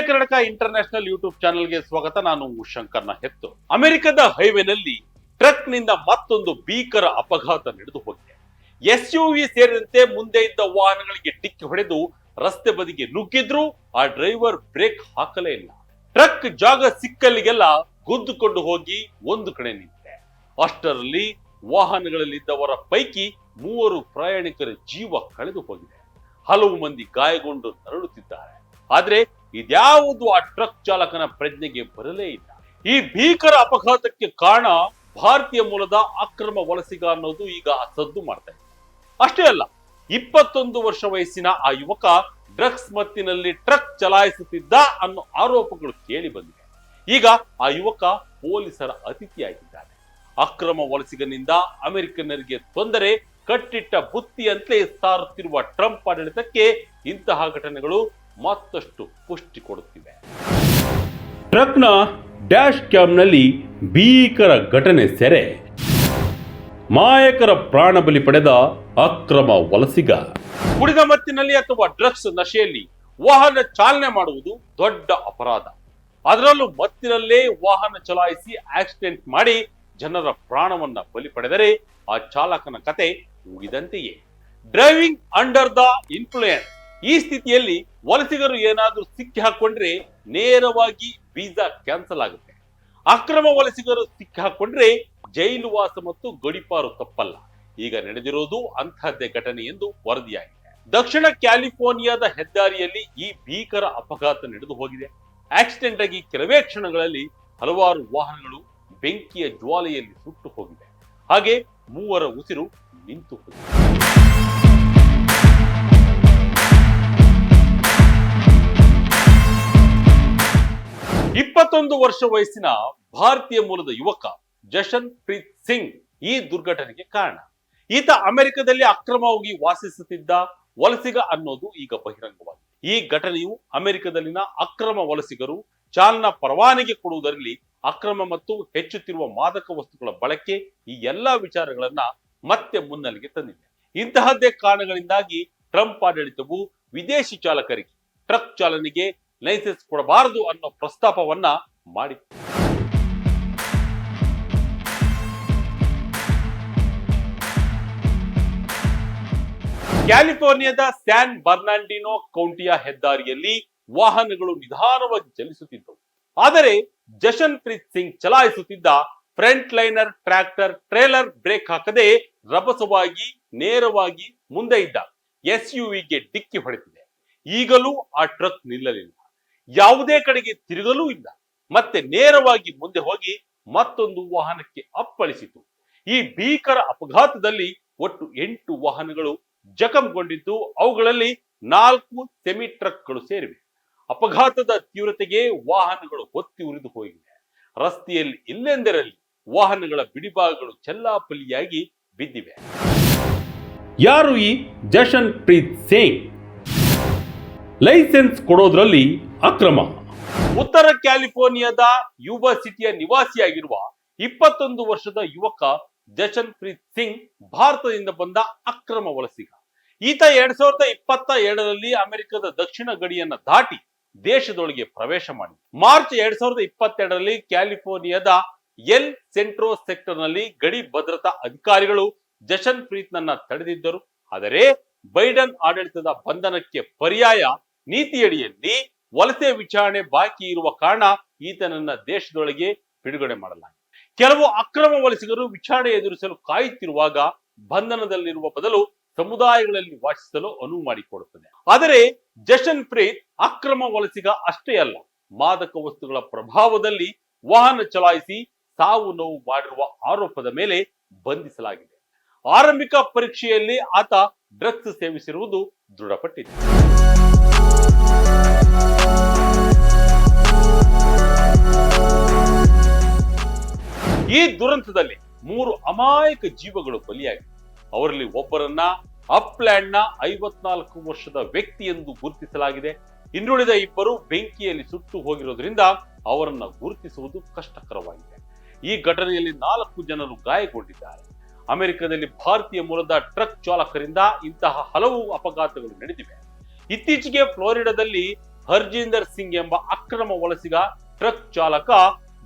ವಿಜಯ Karnataka international YouTube ಚಾನೆಲ್ಗೆ ಸ್ವಾಗತ. ನಾನು ಶಂಕರ್ನ ಹೆತ್ತು. ಅಮೆರಿಕದ ಹೈವೇನಲ್ಲಿ ಟ್ರಕ್ನಿಂದ ಮತ್ತೊಂದು ಭೀಕರ ಅಪಘಾತ ನಡೆದು ಹೋಗಿದೆ. ಎಸ್ ಯು ವಿ ಸೇರಿದಂತೆ ಮುಂದೆ ಇದ್ದ ವಾಹನಗಳಿಗೆ ಟಿಕ್ಕಿ ಹೊಡೆದು ರಸ್ತೆ ಬದಿಗೆ ನುಗ್ಗಿದ್ರು. ಆ ಡ್ರೈವರ್ ಬ್ರೇಕ್ ಹಾಕಲೇ ಇಲ್ಲ. ಟ್ರಕ್ ಜಾಗ ಸಿಕ್ಕಲ್ಲಿಗೆಲ್ಲ ಗುದ್ದುಕೊಂಡು ಹೋಗಿ ಒಂದು ಕಡೆ ನಿಂತಿದೆ. ಅಷ್ಟರಲ್ಲಿ ವಾಹನಗಳಲ್ಲಿದ್ದವರ ಪೈಕಿ ಮೂವರು ಪ್ರಯಾಣಿಕರ ಜೀವ ಕಳೆದು ಹೋಗಿದೆ ಹಲವು ಮಂದಿ ಗಾಯಗೊಂಡು ನರಳುತ್ತಿದ್ದಾರೆ. ಆದ್ರೆ ಇದ್ಯಾವುದು ಆ ಟ್ರಕ್ ಚಾಲಕನ ಪ್ರಜ್ಞೆಗೆ ಬರಲೇ ಇಲ್ಲ. ಈ ಭೀಕರ ಅಪಘಾತಕ್ಕೆ ಕಾರಣ ಭಾರತೀಯ ಮೂಲದ ಅಕ್ರಮ ವಲಸಿಗ ಅನ್ನೋದು ಈಗ ಸದ್ದು ಮಾಡ್ತಾ ಇದೆ. ಅಷ್ಟೇ ಅಲ್ಲ, ಇಪ್ಪತ್ತೊಂದು ವರ್ಷ ವಯಸ್ಸಿನ ಆ ಯುವಕ ಡ್ರಗ್ಸ್ ಮತ್ತಿನಲ್ಲಿ ಟ್ರಕ್ ಚಲಾಯಿಸುತ್ತಿದ್ದ ಅನ್ನೋ ಆರೋಪಗಳು ಕೇಳಿ ಬಂದಿವೆ ಈಗ ಆ ಯುವಕ ಪೊಲೀಸರ ಅತಿಥಿಯಾಗಿದ್ದಾನೆ. ಅಕ್ರಮ ವಲಸಿಗನಿಂದ ಅಮೆರಿಕನ್ನರಿಗೆ ತೊಂದರೆ, ಕಟ್ಟಿಟ್ಟ ಬುತ್ತಿಯಂತೆ ಸಾರುತ್ತಿರುವ ಟ್ರಂಪ್ ಆಡಳಿತಕ್ಕೆ ಇಂತಹ ಘಟನೆಗಳು ಮತ್ತಷ್ಟು ಟ್ರಕ್ನ ಡ್ಯಾಶ್ ಕ್ಯಾಮ್ನಲ್ಲಿ ಭೀಕರ ಘಟನೆ ಸೆರೆ. ಮಾಯಕರ ಪ್ರಾಣ ಬಲಿ ಪಡೆದ ಅಕ್ರಮ ವಲಸಿಗ. ಕುಡಿದ ಮತ್ತಿನಲ್ಲಿ ಅಥವಾ ಡ್ರಗ್ಸ್ ನಶೆಯಲ್ಲಿ ವಾಹನ ಚಾಲನೆ ಮಾಡುವುದು ದೊಡ್ಡ ಅಪರಾಧ. ಅದರಲ್ಲೂ ಮತ್ತಿನಲ್ಲೇ ವಾಹನ ಚಲಾಯಿಸಿ ಆಕ್ಸಿಡೆಂಟ್ ಮಾಡಿ ಜನರ ಪ್ರಾಣವನ್ನ ಬಲಿ ಪಡೆದರೆ ಆ ಚಾಲಕನ ಕತೆ ಮುಗಿದಂತೆಯೇ. Driving under the influence. ಈ ಸ್ಥಿತಿಯಲ್ಲಿ ವಲಸಿಗರು ಏನಾದರೂ ಸಿಕ್ಕಿ ಹಾಕೊಂಡ್ರೆ ನೇರವಾಗಿ ವೀಸಾ ಕ್ಯಾನ್ಸಲ್ ಆಗುತ್ತೆ. ಅಕ್ರಮ ವಲಸಿಗರು ಸಿಕ್ಕಾಕೊಂಡ್ರೆ ಜೈಲು ವಾಸ ಮತ್ತು ಗಡಿಪಾರು ತಪ್ಪಲ್ಲ. ಈಗ ನಡೆದಿರೋದು ಅಂತಹದ್ದೇ ಘಟನೆ ಎಂದು ವರದಿಯಾಗಿದೆ. ದಕ್ಷಿಣ ಕ್ಯಾಲಿಫೋರ್ನಿಯಾದ ಹೆದ್ದಾರಿಯಲ್ಲಿ ಈ ಭೀಕರ ಅಪಘಾತ ನಡೆದು ಹೋಗಿದೆ. ಆಕ್ಸಿಡೆಂಟ್ ಆಗಿ ಕೆಲವೇ ಕ್ಷಣಗಳಲ್ಲಿ ಹಲವಾರು ವಾಹನಗಳು ಬೆಂಕಿಯ ಜ್ವಾಲೆಯಲ್ಲಿ ಸುಟ್ಟು ಹೋಗಿದೆ. ಹಾಗೆ ಮೂವರ ಉಸಿರು ನಿಂತು ಹೋಗಿದೆ. ಇಪ್ಪತ್ತೊಂದು ವರ್ಷ ವಯಸ್ಸಿನ ಭಾರತೀಯ ಮೂಲದ ಯುವಕ ಜಶನ್ ಪ್ರೀತ್ ಸಿಂಗ್ ಈ ದುರ್ಘಟನೆಗೆ ಕಾರಣ. ಈತ ಅಮೆರಿಕದಲ್ಲಿ ಅಕ್ರಮವಾಗಿ ವಾಸಿಸುತ್ತಿದ್ದ ವಲಸಿಗ ಅನ್ನೋದು ಈಗ ಬಹಿರಂಗವಾಗಿದೆ. ಈ ಘಟನೆಯು ಅಮೆರಿಕದಲ್ಲಿನ ಅಕ್ರಮ ವಲಸಿಗರು ಚಾಲನಾ ಪರವಾನಗಿ ಕೊಡುವುದರಲ್ಲಿ ಅಕ್ರಮ ಮತ್ತು ಹೆಚ್ಚುತ್ತಿರುವ ಮಾದಕ ವಸ್ತುಗಳ ಬಳಕೆ ಈ ಎಲ್ಲಾ ವಿಚಾರಗಳನ್ನ ಮತ್ತೆ ಮುನ್ನೆಲೆಗೆ ತಂದಿದೆ. ಇಂತಹದ್ದೇ ಕಾರಣಗಳಿಂದಾಗಿ ಟ್ರಂಪ್ ಆಡಳಿತವು ವಿದೇಶಿ ಚಾಲಕರಿಗೆ, ಟ್ರಕ್ ಚಾಲನೆಗೆ ಲೈಸೆನ್ಸ್ ಕೊಡಬಾರದು ಅನ್ನೋ ಪ್ರಸ್ತಾಪವನ್ನ ಮಾಡಿತ್ತು ಕ್ಯಾಲಿಫೋರ್ನಿಯಾದ ಸ್ಯಾನ್ ಬರ್ನಾಂಡಿನೋ ಕೌಂಟಿಯ ಹೆದ್ದಾರಿಯಲ್ಲಿ ವಾಹನಗಳು ನಿಧಾನವಾಗಿ ಚಲಿಸುತ್ತಿದ್ದವು. ಆದರೆ ಜಶನ್ Preeth Singh ಚಲಾಯಿಸುತ್ತಿದ್ದ front liner tractor trailer brake ಹಾಕದೆ ರಭಸವಾಗಿ, ನೇರವಾಗಿ ಮುಂದೆ ಇದ್ದ. ಎಸ್ಗೆ ಡಿಕ್ಕಿ ಹೊಡೆದಿದೆ. ಈಗಲೂ ಆ ಟ್ರಕ್ ನಿಲ್ಲಲಿಲ್ಲ. ಯಾವುದೇ ಕಡೆಗೆ ತಿರುಗಲೂ ಇಲ್ಲ. ಮತ್ತೆ ನೇರವಾಗಿ ಮುಂದೆ ಹೋಗಿ ಮತ್ತೊಂದು ವಾಹನಕ್ಕೆ ಅಪ್ಪಳಿಸಿತು. ಈ ಭೀಕರ ಅಪಘಾತದಲ್ಲಿ ಒಟ್ಟು ಎಂಟು ವಾಹನಗಳು ಜಖಂಗೊಂಡಿದ್ದು, ಅವುಗಳಲ್ಲಿ ನಾಲ್ಕು ಸೆಮಿ ಟ್ರಕ್ಗಳು ಸೇರಿವೆ. ಅಪಘಾತದ ತೀವ್ರತೆಗೆ ವಾಹನಗಳು ಹೊತ್ತಿ ಉರಿದು ಹೋಗಿವೆ. ರಸ್ತೆಯಲ್ಲಿ ಇಲ್ಲೆಂದರಲ್ಲಿ ವಾಹನಗಳ ಬಿಡಿಭಾಗಗಳು ಚೆಲ್ಲಾಪಲ್ಲಿಯಾಗಿ ಬಿದ್ದಿವೆ. ಯಾರು ಈ ಜಶನ್ ಪ್ರೀತ್ ಸಿಂಗ್ ಲೈಸೆನ್ಸ್ ಕೊಡೋದ್ರಲ್ಲಿ ಅಕ್ರಮ. ಉತ್ತರ ಕ್ಯಾಲಿಫೋರ್ನಿಯಾದ ಯುವ ಸಿಟಿಯ ನಿವಾಸಿಯಾಗಿರುವ ಇಪ್ಪತ್ತೊಂದು ವರ್ಷದ ಯುವಕ ಜಶನ್ ಪ್ರೀತ್ ಸಿಂಗ್ ಭಾರತದಿಂದ ಬಂದ ಅಕ್ರಮ ವಲಸಿಗ. ಈತ ಎರಡ್ ಸಾವಿರದ ಇಪ್ಪತ್ತ ಎರಡರಲ್ಲಿ ಅಮೆರಿಕದ ದಕ್ಷಿಣ ಗಡಿಯನ್ನ ದಾಟಿ ದೇಶದೊಳಗೆ ಪ್ರವೇಶ ಮಾಡಿದ. ಮಾರ್ಚ್ ಎರಡ್ ಸಾವಿರದ ಇಪ್ಪತ್ತೆರಡರಲ್ಲಿ ಕ್ಯಾಲಿಫೋರ್ನಿಯಾದ ಎಲ್ ಸೆಂಟ್ರೋ ಸೆಕ್ಟರ್ನಲ್ಲಿ ಗಡಿ ಭದ್ರತಾ ಅಧಿಕಾರಿಗಳು ಜಶನ್ ಪ್ರೀತ್ ನನ್ನ ತಡೆದಿದ್ದರು. ಆದರೆ ಬೈಡನ್ ಆಡಳಿತದ ಬಂಧನಕ್ಕೆ ಪರ್ಯಾಯ ನೀತಿಯಡಿಯಲ್ಲಿ ವಲಸೆ ವಿಚಾರಣೆ ಬಾಕಿ ಇರುವ ಕಾರಣ ಈತನನ್ನ ದೇಶದೊಳಗೆ ಬಿಡುಗಡೆ ಮಾಡಲಾಗಿದೆ. ಕೆಲವು ಅಕ್ರಮ ವಲಸಿಗರು ವಿಚಾರಣೆ ಎದುರಿಸಲು ಕಾಯುತ್ತಿರುವಾಗ ಬಂಧನದಲ್ಲಿರುವ ಬದಲು ಸಮುದಾಯಗಳಲ್ಲಿ ವಾಸಿಸಲು ಅನುವು ಮಾಡಿಕೊಡುತ್ತದೆ. ಆದರೆ ಜಶನ್ ಪ್ರೀತ್ ಅಕ್ರಮ ವಲಸಿಗ ಅಷ್ಟೇ ಅಲ್ಲ, ಮಾದಕ ವಸ್ತುಗಳ ಪ್ರಭಾವದಲ್ಲಿ ವಾಹನ ಚಲಾಯಿಸಿ ಸಾವು ನೋವು ಮಾಡಿರುವ ಆರೋಪದ ಮೇಲೆ ಬಂಧಿಸಲಾಗಿದೆ. ಆರಂಭಿಕ ಪರೀಕ್ಷೆಯಲ್ಲಿ ಆತ ಡ್ರಗ್ಸ್ ಸೇವಿಸಿರುವುದು ದೃಢಪಟ್ಟಿದೆ. ಈ ದುರಂತದಲ್ಲಿ ಮೂರು ಅಮಾಯಕ ಜೀವಗಳು ಬಲಿಯಾಗಿ. ಅವರಲ್ಲಿ ಒಬ್ಬರನ್ನ ಅಪ್ಲ್ಯಾಂಡ್ನ ಐವತ್ನಾಲ್ಕು ವರ್ಷದ ವ್ಯಕ್ತಿ ಎಂದು ಗುರುತಿಸಲಾಗಿದೆ. ಇನ್ನುಳಿದ ಇಬ್ಬರು ಬೆಂಕಿಯಲ್ಲಿ ಸುಟ್ಟು ಹೋಗಿರೋದ್ರಿಂದ ಅವರನ್ನ ಗುರುತಿಸುವುದು ಕಷ್ಟಕರವಾಗಿದೆ. ಈ ಘಟನೆಯಲ್ಲಿ ನಾಲ್ಕು ಜನರು ಗಾಯಗೊಂಡಿದ್ದಾರೆ. ಅಮೆರಿಕದಲ್ಲಿ ಭಾರತೀಯ ಮೂಲದ ಟ್ರಕ್ ಚಾಲಕರಿಂದ ಇಂತಹ ಹಲವು ಅಪಘಾತಗಳು ನಡೆದಿವೆ. ಇತ್ತೀಚೆಗೆ ಫ್ಲೋರಿಡಾದಲ್ಲಿ ಹರ್ಜಿಂದರ್ ಸಿಂಗ್ ಎಂಬ ಅಕ್ರಮ ವಲಸಿಗ ಟ್ರಕ್ ಚಾಲಕ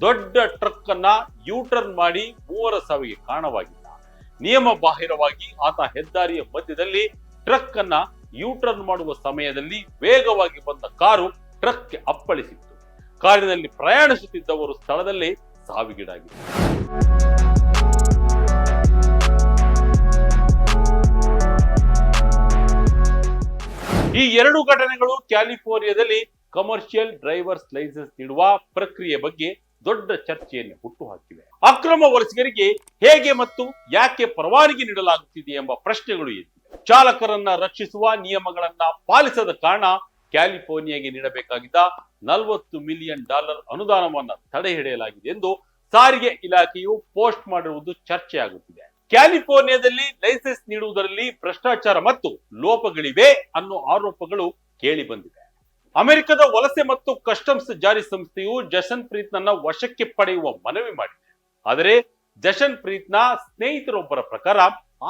ದೊಡ್ಡ ಟ್ರಕ್ ಅನ್ನ ಯೂಟರ್ನ್ ಮಾಡಿ ಮೂವರ ಸಾವಿಗೆ ಕಾರಣವಾಗಿದ್ದ ನಿಯಮ ಬಾಹಿರವಾಗಿ ಆತ ಹೆದ್ದಾರಿಯ ಮಧ್ಯದಲ್ಲಿ ಟ್ರಕ್ ಅನ್ನ ಯೂಟರ್ನ್ ಮಾಡುವ ಸಮಯದಲ್ಲಿ ವೇಗವಾಗಿ ಬಂದ ಕಾರು ಟ್ರಕ್ಗೆ ಅಪ್ಪಳಿಸಿತ್ತು. ಕಾರಿನಲ್ಲಿ ಪ್ರಯಾಣಿಸುತ್ತಿದ್ದವರು ಸ್ಥಳದಲ್ಲಿ ಸಾವಿಗೀಡಾಗಿತ್ತು ಈ ಎರಡು ಘಟನೆಗಳು ಕ್ಯಾಲಿಫೋರ್ನಿಯಾದಲ್ಲಿ ಕಮರ್ಷಿಯಲ್ ಡ್ರೈವರ್ಸ್ ಲೈಸೆನ್ಸ್ ನೀಡುವ ಪ್ರಕ್ರಿಯೆ ಬಗ್ಗೆ ದೊಡ್ಡ ಚರ್ಚೆಯನ್ನು ಹುಟ್ಟುಹಾಕಿವೆ. ಅಕ್ರಮ ವಲಸಿಗರಿಗೆ ಹೇಗೆ ಮತ್ತು ಯಾಕೆ ಪರವಾನಗಿ ನೀಡಲಾಗುತ್ತಿದೆ ಎಂಬ ಪ್ರಶ್ನೆಗಳು ಎದ್ದಿವೆ. ಚಾಲಕರನ್ನ ರಕ್ಷಿಸುವ ನಿಯಮಗಳನ್ನ ಪಾಲಿಸದ ಕಾರಣ ಕ್ಯಾಲಿಫೋರ್ನಿಯಾಗೆ ನೀಡಬೇಕಾಗಿದ್ದ ನಲವತ್ತು ಮಿಲಿಯನ್ ಡಾಲರ್ ಅನುದಾನವನ್ನ ತಡೆ ಹಿಡಿಯಲಾಗಿದೆ ಎಂದು ಸಾರಿಗೆ ಇಲಾಖೆಯು ಪೋಸ್ಟ್ ಮಾಡಿರುವುದು ಚರ್ಚೆಯಾಗುತ್ತಿದೆ. ಕ್ಯಾಲಿಫೋರ್ನಿಯಾದಲ್ಲಿ ಲೈಸೆನ್ಸ್ ನೀಡುವುದರಲ್ಲಿ ಭ್ರಷ್ಟಾಚಾರ ಮತ್ತು ಲೋಪಗಳಿವೆ ಅನ್ನೋ ಆರೋಪಗಳು ಕೇಳಿ ಬಂದಿವೆ ಅಮೆರಿಕದ ವಲಸೆ ಮತ್ತು ಕಸ್ಟಮ್ಸ್ ಜಾರಿ ಸಂಸ್ಥೆಯು ಜಶನ್ ಪ್ರೀತ್ನನ್ನ ವಶಕ್ಕೆ ಪಡೆಯುವ ಮನವಿ ಮಾಡಿದೆ. ಆದರೆ ಜಶನ್ ಪ್ರೀತ್ನ ಸ್ನೇಹಿತರೊಬ್ಬರ ಪ್ರಕಾರ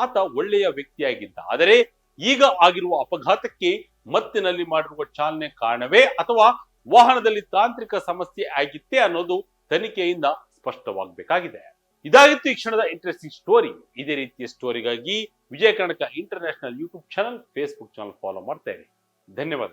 ಆತ ಒಳ್ಳೆಯ ವ್ಯಕ್ತಿಯಾಗಿದ್ದ. ಆದರೆ ಈಗ ಆಗಿರುವ ಅಪಘಾತಕ್ಕೆ ಮತ್ತಿನಲ್ಲಿ ಮಾಡಿರುವ ಚಾಲನೆ ಕಾರಣವೇ ಅಥವಾ ವಾಹನದಲ್ಲಿ ತಾಂತ್ರಿಕ ಸಮಸ್ಯೆ ಆಗಿತ್ತೇ ಅನ್ನೋದು ತನಿಖೆಯಿಂದ ಸ್ಪಷ್ಟವಾಗಬೇಕಾಗಿದೆ. ಇದಾಗಿತ್ತು ಈ ಕ್ಷಣದ ಇಂಟ್ರೆಸ್ಟಿಂಗ್ ಸ್ಟೋರಿ. ಇದೇ ರೀತಿಯ ಸ್ಟೋರಿಗಾಗಿ Vijaya Karnataka international YouTube channel, Facebook channel follow ಮಾಡ್ತಾ ಇರಿ. ಧನ್ಯವಾದ